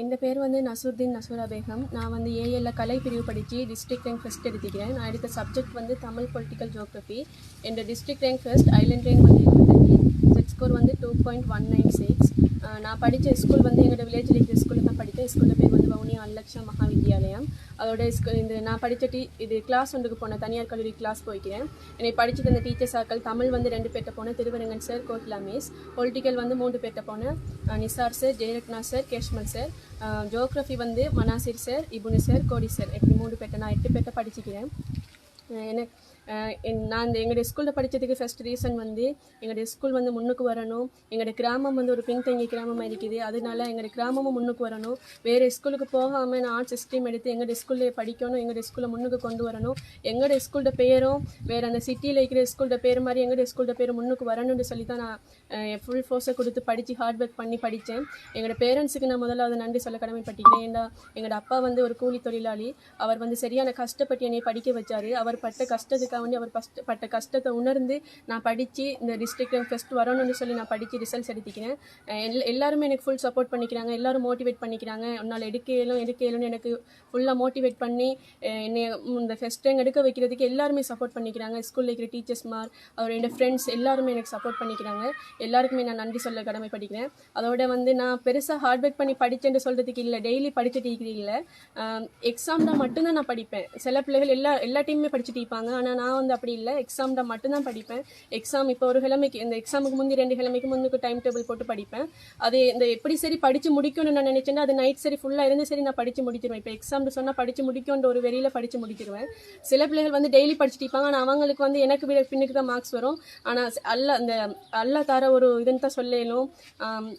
எந்த பேர் வந்து நசூர்தீன் நசூரா பேகம் நான் வந்து ஏஎல்ல கலை பிரிவு படித்து டிஸ்ட்ரிக்ட் ரேங்க் ஃபஸ்ட் எடுத்துக்கிறேன். நான் எடுத்த சப்ஜெக்ட் வந்து தமிழ் பொலிட்டிக்கல் ஜியோக்ரஃபி என் district rank first island rank வந்து செட் ஸ்கோர் வந்து two point one nine six நான் படித்த ஸ்கூல் வந்து எங்களோட வில்லேஜில் இருக்கிற ஸ்கூலில் தான் படித்தேன். ஸ்கூலில் பேர் வந்து வவுனி அல்லக்ஷா மகாவித்யாலயம். அதோட ஸ்கூ இந்த நான் படித்த டீ இது கிளாஸ் ஒன்றுக்கு போன தனியார் கல்லூரி கிளாஸ் போய்க்கிறேன். என்னை படிச்சுட்டு அந்த டீச்சர் ஆக்கள் தமிழ் வந்து ரெண்டு பேர்ட்ட போனேன் Thiruvarangan sir Kotla miss political வந்து மூன்று பேர்ட்ட போனேன் Nizar sir Jayaratna sir Keshmal sir geography வந்து Manazir sir Ibnu sir Kodi sir இப்படி மூன்று பேர்ட்ட நான் எட்டு பேர்ட்ட படிச்சுக்கிறேன். எனக்கு நான் இந்த எங்களுடைய ஸ்கூலில் படித்ததுக்கு ஃபர்ஸ்ட் ரீசன் வந்து எங்களுடைய ஸ்கூல் வந்து முன்னுக்கு வரணும். எங்களுடைய கிராமம் வந்து ஒரு பின்தங்கி கிராமமாக இருக்குது. அதனால எங்களுடைய கிராமமும் முன்னுக்கு வரணும். வேறு ஸ்கூலுக்கு போகாமல் நான் ஆர்ட்ஸ் ஸ்ட்ரீம் எடுத்து எங்களுடைய ஸ்கூல்லேயே படிக்கணும். எங்களுடைய ஸ்கூலில் முன்னுக்கு கொண்டு வரணும். எங்களுடைய ஸ்கூலோட பேரும் வேறு அந்த சிட்டியில் இருக்கிற ஸ்கூலோட பேர் மாதிரி எங்களுடைய ஸ்கூலோட பேர் முன்னுக்கு வரணும்னு சொல்லி தான் நான் ஃபுல் ஃபோர்ஸை கொடுத்து படித்து ஹார்ட் ஒர்க் பண்ணி படித்தேன் எங்களோட பேரண்ட்ஸுக்கு நான் முதல்ல அதை நன்றி சொல்ல கடமைப்பட்டிருக்கேன் ஏன்னா எங்களோட அப்பா வந்து ஒரு கூலி தொழிலாளி. அவர் வந்து சரியான கஷ்டப்பட்டு என்னை படிக்க வச்சார். அவர் பட்ட அதுக்காக வேண்டி அவர் கஷ்ட பட்ட கஷ்டத்தை உணர்ந்து நான் படித்து இந்த டிஸ்ட்ரிக்ட் ஃபஸ்ட் வரணும்னு சொல்லி நான் படித்து ரிசல்ட்ஸ் எடுத்துக்கிறேன். எல் எல்லாருமே எனக்கு ஃபுல் சப்போர்ட் பண்ணிக்கிறாங்க. எல்லாரும் மோட்டிவேட் பண்ணிக்கிறாங்க. உன்னால் எடுக்கலும் எடுக்கலும்னு எனக்கு ஃபுல்லாக மோட்டிவேட் பண்ணி என்னை இந்த ஃபஸ்ட் டைம் எடுக்க வைக்கிறதுக்கு எல்லாருமே சப்போர்ட் பண்ணிக்கிறாங்க. ஸ்கூலில் இருக்கிற டீச்சர்ஸ் மார் அவர் என்னோட ஃப்ரெண்ட்ஸ் எல்லாருமே எனக்கு சப்போர்ட் பண்ணிக்கிறாங்க. எல்லாருக்குமே நான் நன்றி சொல்ல கடமைப்பட்டிக்கிறேன் அதோட வந்து நான் பெருசாக ஹார்ட் ஒர்க் பண்ணி படித்தேன்னு சொல்கிறதுக்கு இல்லை. டெய்லி படித்து டிகிரி இல்லை. எக்ஸாம் தான் மட்டும்தான் நான் படிப்பேன். சில பிள்ளைகள் எல்லா எல்லா டீமுமே படிச்சுட்டு இருப்பாங்க. ஆனால் நான் வந்து அப்படி இல்லை. எக்ஸாமில் மட்டும்தான் படிப்பேன். எக்ஸாம் இப்போ ஒரு கிழமைக்கு இந்த எக்ஸாமுக்கு முந்தி ரெண்டு கிழமைக்கு முன்னுக்கு டைம் டேபிள் போட்டு படிப்பேன். அது இந்த எப்படி சரி படித்து முடிக்கணும்னு நான் நினச்சேன்னா அது நைட் சரி ஃபுல்லாக இருந்து சரி நான் படித்து முடிச்சிருவேன். இப்போ எக்ஸாம்னு சொன்னால் படித்து முடிக்கும்ன்ற ஒரு வெளியில் படித்து முடிச்சிருவேன். சில பிள்ளைகள் வந்து டெய்லி படிச்சுட்டு இருப்பாங்க. ஆனால் அவங்களுக்கு வந்து எனக்கு விட பின்னுக்கு தான் மார்க்ஸ் வரும். ஆனால் அல்ல அந்த அல்ல தர ஒரு இதுன்னு தான் சொல்லலும்.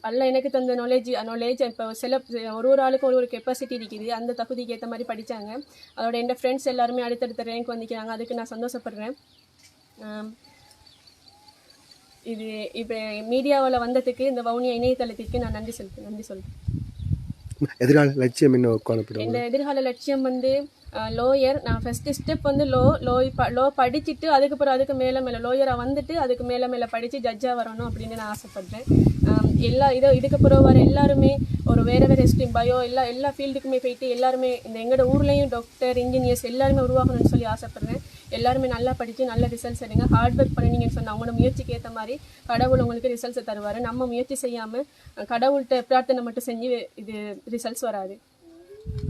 அல்ல எனக்கு தந்த நாலேஜ் நாலேஜ் இப்போ சில ஒரு ஒரு ஆளுக்கும் ஒரு ஒரு கெப்பாசிட்டி இருக்குது. அந்த தகுதிக்கு ஏற்ற மாதிரி படித்தாங்க அதோட என் ஃப்ரெண்ட்ஸ் எல்லாருமே அடுத்தடுத்த ரேங்க் வந்திக்கிறாங்க அதுக்கு நான் சந்தோஷம் சந்தோஷப்படுறேன். இது இப்போ மீடியாவில் வந்ததுக்கு இந்த வவுனியா இணையதளத்திற்கு நான் நன்றி சொல்றேன் நன்றி சொல்கிறேன் எதிர்கால லட்சியம் என்ன எதிர்கால லட்சியம் வந்து லோயர் நான் ஃபஸ்ட்டு ஸ்டெப் வந்து லோ லோ லோ படிச்சுட்டு அதுக்கப்புறம் அதுக்கு மேலே மேலே லோயராக வந்துட்டு அதுக்கு மேலே மேலே படித்து ஜட்ஜாக வரணும் அப்படின்னு நான் ஆசைப்பட்றேன். எல்லா இதோ இதுக்கப்புறம் வர எல்லாருமே ஒரு வேறு வேறு ஸ்ட்ரீம் பயோ எல்லா எல்லா ஃபீல்டுக்குமே போயிட்டு எல்லாருமே இந்த எங்களோட ஊர்லேயும் டாக்டர் இன்ஜினியர்ஸ் எல்லாருமே உருவாகணும்னு சொல்லி ஆசைப்பட்றேன். எல்லாருமே நல்லா படித்து நல்ல ரிசல்ட்ஸ் எடுங்க. ஹார்ட் ஒர்க் பண்ணினீங்கன்னு சொன்னால் அவங்களோட முயற்சிக்கு ஏற்ற மாதிரி கடவுள் உங்களுக்கு ரிசல்ட்ஸை தருவார். நம்ம முயற்சி செய்யாமல் கடவுள்கிட்ட பிரார்த்தனை மட்டும் செஞ்சு இது ரிசல்ட்ஸ் வராது.